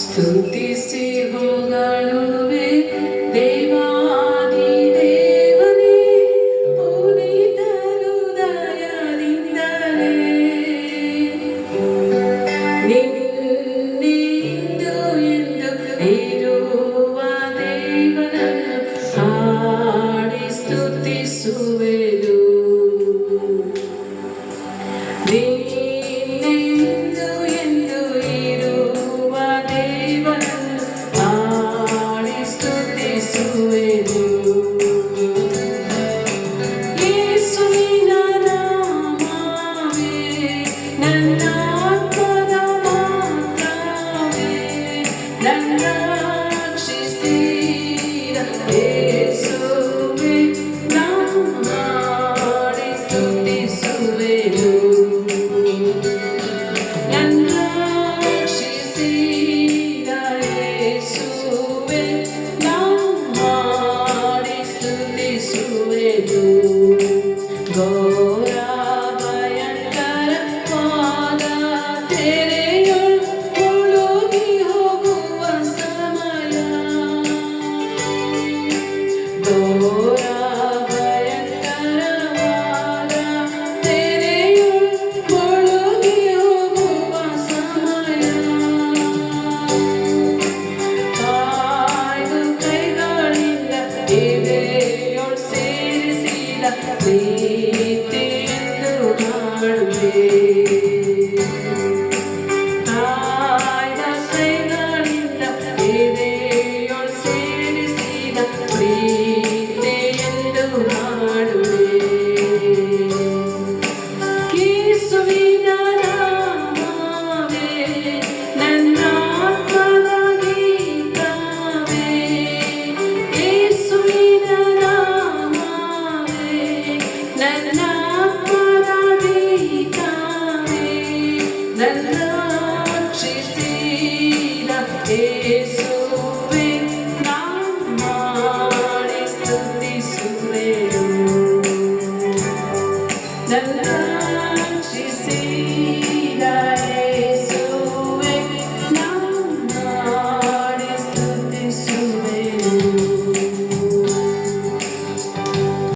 സ്തുതി സിഹുകളുവേ ദൈവാദിദേവനെ പുനിതരുദയനിന്ദലേ Brooklyn. dora na na